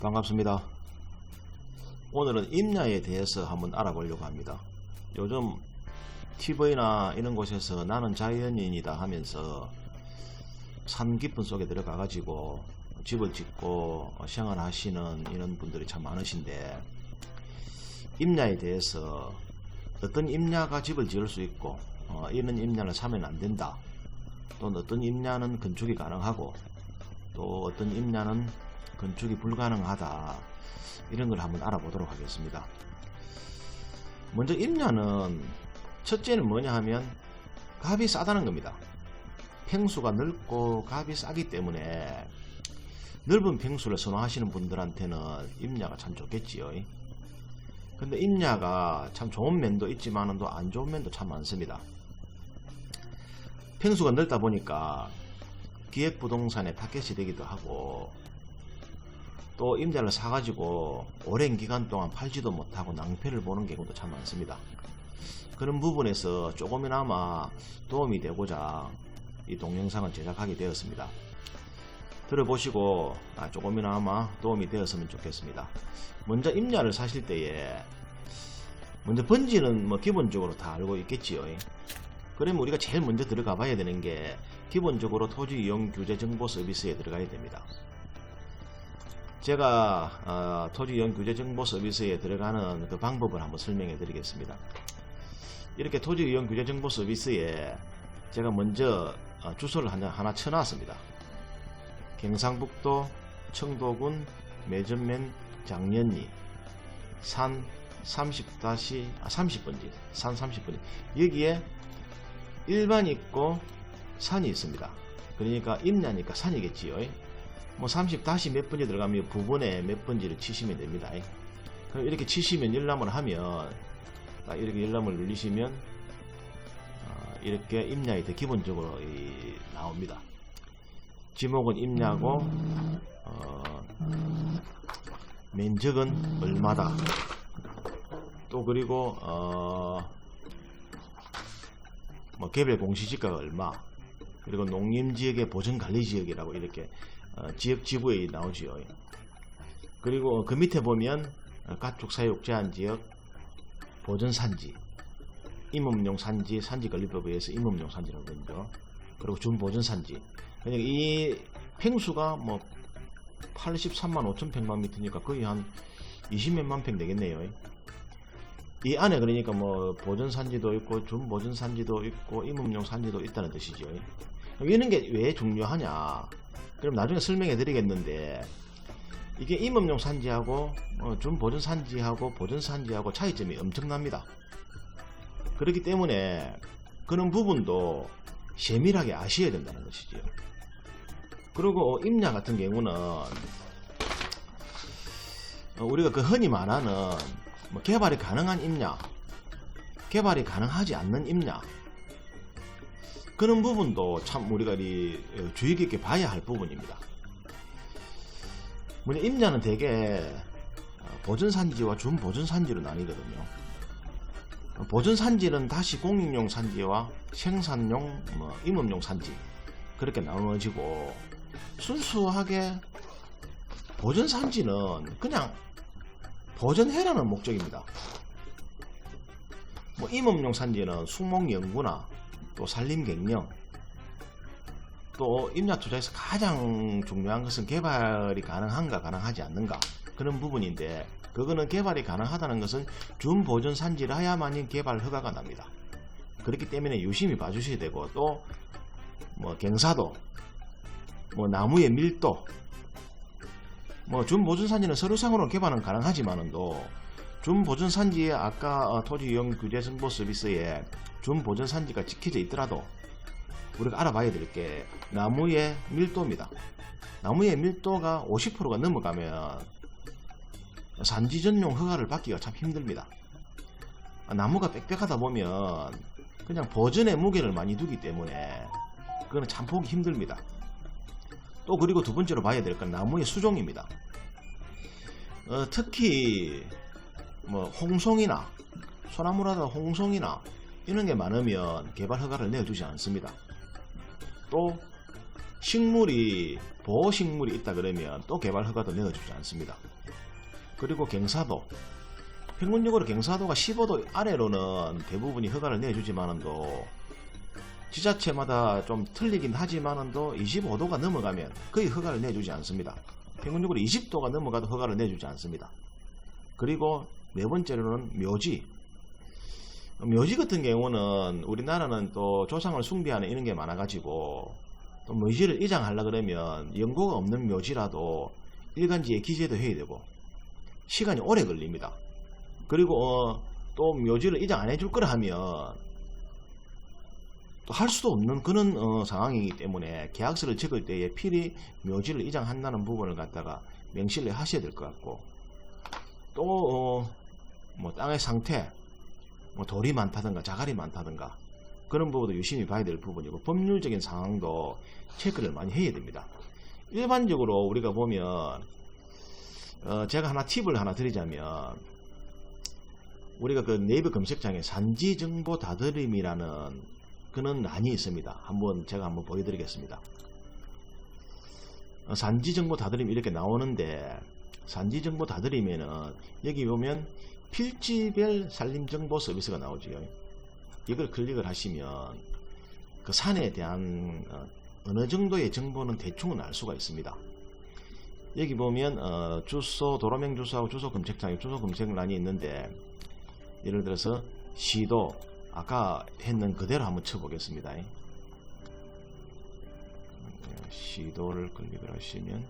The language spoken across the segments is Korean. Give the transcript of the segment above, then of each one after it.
반갑습니다. 오늘은 임야에 대해서 한번 알아보려고 합니다. 요즘 TV나 이런 곳에서 나는 자연인이다 하면서 산 깊은 속에 들어가 가지고 집을 짓고 생활하시는 이런 분들이 참 많으신데 임야에 대해서 어떤 임야가 집을 지을 수 있고 어, 이런 임야를 사면 안 된다. 또는 어떤 임야는 건축이 가능하고 또 어떤 임야는 건축이 불가능하다. 이런 걸 한번 알아보도록 하겠습니다. 먼저 임야는 첫째는 뭐냐 하면 값이 싸다는 겁니다. 평수가 넓고 값이 싸기 때문에 넓은 평수를 선호하시는 분들한테는 임야가 참 좋겠지요. 근데 임야가 참 좋은 면도 있지만 또안 좋은 면도 참 많습니다. 평수가 넓다 보니까 기획부동산의 타겟이 되기도 하고 또 임대를 사가지고 오랜 기간 동안 팔지도 못하고 낭패를 보는 경우도 참 많습니다. 그런 부분에서 조금이나마 도움이 되고자 이 동영상을 제작하게 되었습니다. 들어보시고 아, 조금이나마 도움이 되었으면 좋겠습니다. 먼저 임야를 사실 때에 먼저 번지는 뭐 기본적으로 다 알고 있겠지요. 그러면 우리가 제일 먼저 들어가 봐야 되는 게 기본적으로 토지 이용 규제 정보 서비스에 들어가야 됩니다. 제가 어, 토지 이용 규제 정보 서비스에 들어가는 그 방법을 한번 설명해 드리겠습니다. 이렇게 토지 이용 규제 정보 서비스에 제가 먼저 어, 주소를 하나, 하나 쳐놨습니다. 경상북도 청도군 매전면 장년리 산 30 아, 30번지 산 30번지 여기에 일반 있고 산이 있습니다. 그러니까 임야니까 산이겠지요. 뭐 30 다시 몇 번지 들어가면 부분에 몇 번지를 치시면 됩니다. 그럼 이렇게 치시면 열람을 하면 딱 이렇게 열람을 눌리시면 어, 이렇게 임야에 더 기본적으로 이 나옵니다. 지목은 임야고 어, 면적은 얼마다. 또 그리고 어, 뭐 개별 공시지가가 얼마 그리고 농림지역의 보전관리지역이라고 이렇게 어, 지역 지구에 나오지요. 그리고 그 밑에 보면 어, 가축 사육 제한 지역 보전 산지 임업용 산지 산지 관리법에 의해서 임업용 산지라고 그러죠. 그리고 준보전 산지. 그러니까 이 평수가 뭐 83만 5천 평방미터니까 거의 한 20몇만 평 되겠네요. 이 안에 그러니까 뭐 보전 산지도 있고 준보전 산지도 있고 임업용 산지도 있다는 뜻이죠. 이런 게 왜 중요하냐? 그럼 나중에 설명해 드리겠는데 이게 임업용 산지하고 어, 준보전 산지하고 보전 산지하고 차이점이 엄청납니다. 그렇기 때문에 그런 부분도 세밀하게 아셔야 된다는 것이죠. 그리고 임야 같은 경우는 어, 우리가 그 흔히 말하는 뭐 개발이 가능한 임야, 개발이 가능하지 않는 임야, 그런 부분도 참 우리가 이 어, 주의 깊게 봐야 할 부분입니다. 뭐냐, 임야는 대개 어, 보전산지와 준보전산지로 나뉘거든요. 어, 보전산지는 다시 공익용 산지와 생산용, 뭐 임업용 산지 그렇게 나누어지고 순수하게 보전산지는 그냥 보전해라는 목적입니다. 뭐 임업용 산지는 수목 연구나 또 산림 갱령 또 임야 투자에서 가장 중요한 것은 개발이 가능한가 가능하지 않는가 그런 부분인데 그거는 개발이 가능하다는 것은 준보전 산지를 해야만이 개발 허가가 납니다. 그렇기 때문에 유심히 봐주셔야 되고 또 뭐 경사도 뭐 나무의 밀도 뭐 준보존 산지는 서류상으로 개발은 가능하지만은도 준보존산지에 아까 어, 토지 이용 규제 정보 서비스에 준보존산지가 찍혀져 있더라도 우리가 알아봐야 될 게 나무의 밀도입니다. 나무의 밀도가 50%가 넘어가면 산지 전용 허가를 받기가 참 힘듭니다. 아, 나무가 빽빽하다 보면 그냥 보전에 무게를 많이 두기 때문에 그거는 참 보기 힘듭니다. 또 그리고 두 번째로 봐야 될 건 나무의 수종입니다. 어, 특히 뭐 홍송이나 소나무라다 홍송이나 이런 게 많으면 개발 허가를 내어주지 않습니다. 또 식물이 보호식물이 있다 그러면 또 개발 허가도 내어주지 않습니다. 그리고 경사도 평균적으로 경사도가 15도 아래로는 대부분이 허가를 내주지만은도 지자체마다 좀 틀리긴 하지만은도 25도가 넘어가면 거의 허가를 내주지 않습니다. 평균적으로 20도가 넘어가도 허가를 내주지 않습니다. 그리고 네 번째로는 묘지. 묘지 같은 경우는 우리나라는 또 조상을 숭배하는 이런 게 많아가지고 또 묘지를 이장하려 그러면 연고가 없는 묘지라도 일간지에 기재도 해야 되고 시간이 오래 걸립니다. 그리고 어, 또 묘지를 이장 안 해줄 거라 하면 또 할 수도 없는 그런 어, 상황이기 때문에 계약서를 적을 때에 필히 묘지를 이장한다는 부분을 갖다가 명시를 하셔야 될 것 같고 또 어, 뭐 땅의 상태 뭐 돌이 많다든가 자갈이 많다든가 그런 부분도 유심히 봐야 될 부분이고 법률적인 상황도 체크를 많이 해야 됩니다. 일반적으로 우리가 보면 어, 제가 하나 팁을 하나 드리자면 우리가 그 네이버 검색창에 산지 정보 다드림이라는 그런 란이 있습니다. 한번 제가 한번 보여드리겠습니다. 어, 산지 정보 다드림 이렇게 나오는데 산지 정보 다드리면은 여기 보면 필지별 산림 정보 서비스가 나오지요. 이걸 클릭을 하시면 그 산에 대한 어, 어느 정도의 정보는 대충은 알 수가 있습니다. 여기 보면 어, 주소 도로명 주소하고 주소 검색창에 주소 검색란이 있는데 예를 들어서 시도 아까 했는 그대로 한번 쳐보겠습니다. 네, 시도를 클릭을 하시면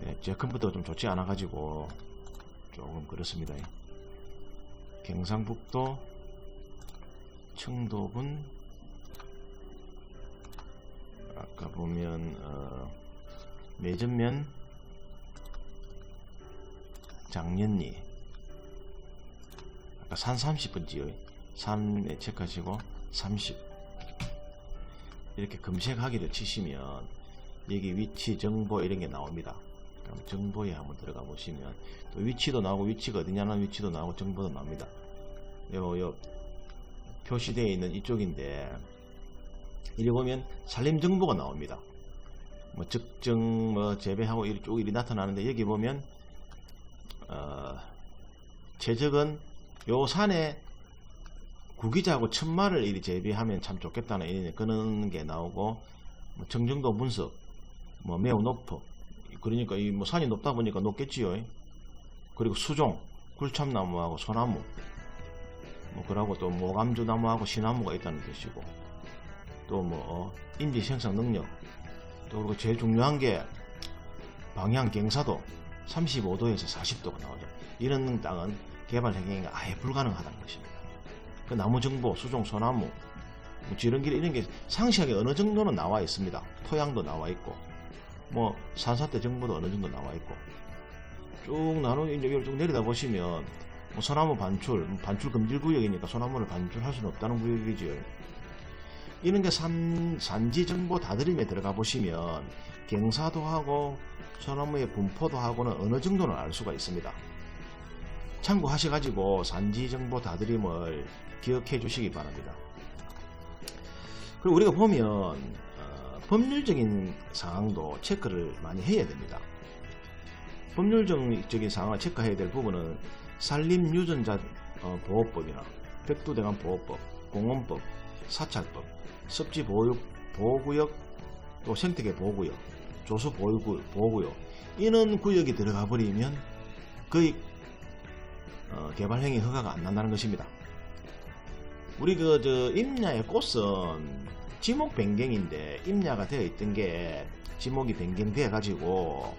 네, 제 컴퓨터가 좀 좋지 않아 가지고 조금 그렇습니다. 경상북도 청도군 아까 보면 어, 매전면 장년리. 아까 산 30분 지요 산에 체크하시고 30 이렇게 검색하기를 치시면 여기 위치 정보 이런 게 나옵니다 정보에 한번 들어가 보시면 또 위치도 나오고 위치가 어디냐는 위치도 나오고 정보도 나옵니다. 요, 요 표시되어 있는 이쪽인데 이리 보면 산림 정보가 나옵니다. 뭐 적정 뭐 재배하고 이쪽 일이 나타나는데 여기 보면 어, 최적은 요 산에 구기자하고 천마를 이리 재배하면 참 좋겠다는 그런 게 나오고 뭐 정정도 분석 뭐 매우 높어 그러니까 이 뭐 산이 높다 보니까 높겠지요 그리고 수종 굴참나무하고 소나무 뭐 그러고 또 모감주 나무하고 시나무가 있다는 뜻이고 또뭐 인지 생성 능력 또 그리고 제일 중요한 게 방향 경사도 35도에서 40도가 나오죠. 이런 땅은 개발 행위가 아예 불가능하다는 것입니다. 그 나무 정보, 수종, 소나무, 뭐 지름길 이런 게 상시하게 어느 정도는 나와 있습니다. 토양도 나와 있고, 뭐 산사태 정보도 어느 정도 나와 있고, 쭉 나누 이제 여기를 쭉 내려다 보시면 뭐 소나무 반출, 반출 금지 구역이니까 소나무를 반출할 수는 없다는 구역이지요. 이런 게 산, 산지 정보 다드림에 들어가 보시면 경사도 하고 소나무의 분포도 하고는 어느 정도는 알 수가 있습니다. 참고하셔가지고 산지 정보 다드림을 기억해 주시기 바랍니다. 그리고 우리가 보면 어, 법률적인 상황도 체크를 많이 해야 됩니다. 법률적인 상황을 체크해야 될 부분은 산림유전자 어, 보호법이나 백두대간 보호법, 공원법, 사찰법, 섭지 보호, 보호구역, 또 생태계 보호구역, 조수 보호구역, 보호구역 이런 구역이 들어가 버리면 거의 어, 개발행위 허가가 안 난다는 것입니다. 우리 그 저 임야의 꽃은 지목 변경인데 임야가 되어 있던 게 지목이 변경돼 가지고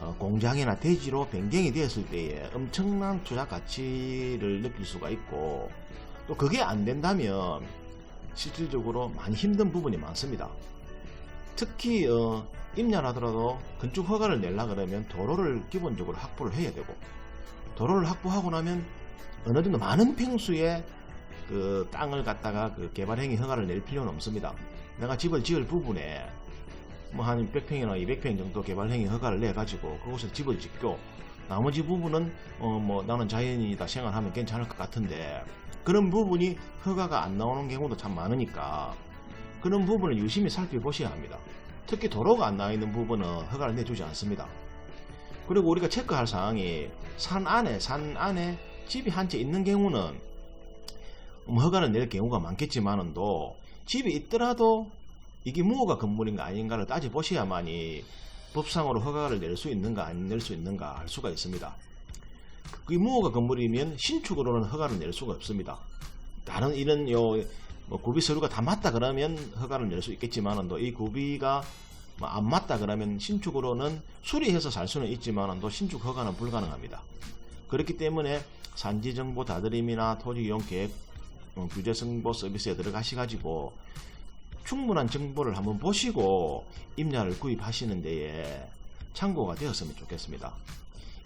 어, 공장이나 대지로 변경이 되었을 때에 엄청난 투자 가치를 느낄 수가 있고 또 그게 안 된다면 실질적으로 많이 힘든 부분이 많습니다. 특히 어, 임야라더라도 건축 허가를 내려 그러면 도로를 기본적으로 확보를 해야 되고 도로를 확보하고 나면 어느 정도 많은 평수의 그 땅을 갖다가 그 개발행위 허가를 낼 필요는 없습니다. 내가 집을 지을 부분에 뭐 한 100평이나 200평 정도 개발행위 허가를 내 가지고 그곳에 집을 짓고 나머지 부분은 어 뭐 나는 자연이다 생활하면 괜찮을 것 같은데 그런 부분이 허가가 안 나오는 경우도 참 많으니까 그런 부분을 유심히 살펴보셔야 합니다. 특히 도로가 안 나와 있는 부분은 허가를 내주지 않습니다. 그리고 우리가 체크할 사항이 산 안에 산 안에 집이 한 채 있는 경우는 뭐 허가를 낼 경우가 많겠지만은도 집이 있더라도 이게 무허가 건물인가 아닌가를 따져 보셔야만이 법상으로 허가를 낼 수 있는가 안 낼 수 있는가 알 수가 있습니다. 그 무허가 건물이면 신축으로는 허가를 낼 수가 없습니다. 다른 이런 요뭐 구비 서류가 다 맞다 그러면 허가를 낼 수 있겠지만은도 이 구비가 뭐안 맞다 그러면 신축으로는 수리해서 살 수는 있지만은도 신축 허가는 불가능합니다. 그렇기 때문에 산지 정보 다드림이나 토지 이용 계획 어, 규제 정보 서비스에 들어가셔가지고 충분한 정보를 한번 보시고 임야를 구입하시는 데에 참고가 되었으면 좋겠습니다.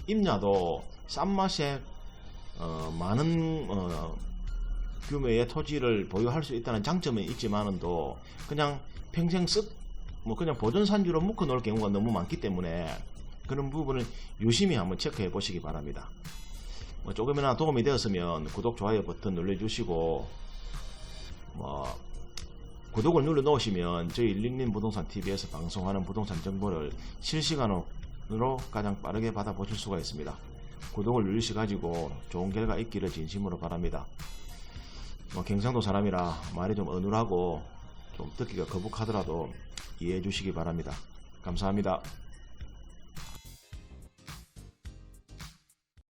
임야도 싼 맛에 어, 많은 어, 규모의 토지를 보유할 수 있다는 장점은 있지만은도 그냥 평생 쓱뭐 그냥 보존산지로 묶어 놓을 경우가 너무 많기 때문에 그런 부분을 유심히 한번 체크해 보시기 바랍니다. 뭐 조금이나 도움이 되었으면 구독, 좋아요 버튼 눌러주시고 뭐 구독을 눌러 놓으시면 저희 린린 부동산 TV에서 방송하는 부동산 정보를 실시간으로 가장 빠르게 받아보실 수가 있습니다. 구독을 누르셔가지고 좋은 결과 있기를 진심으로 바랍니다. 뭐 경상도 사람이라 말이 좀 어눌하고 좀 듣기가 거북하더라도 이해해 주시기 바랍니다. 감사합니다.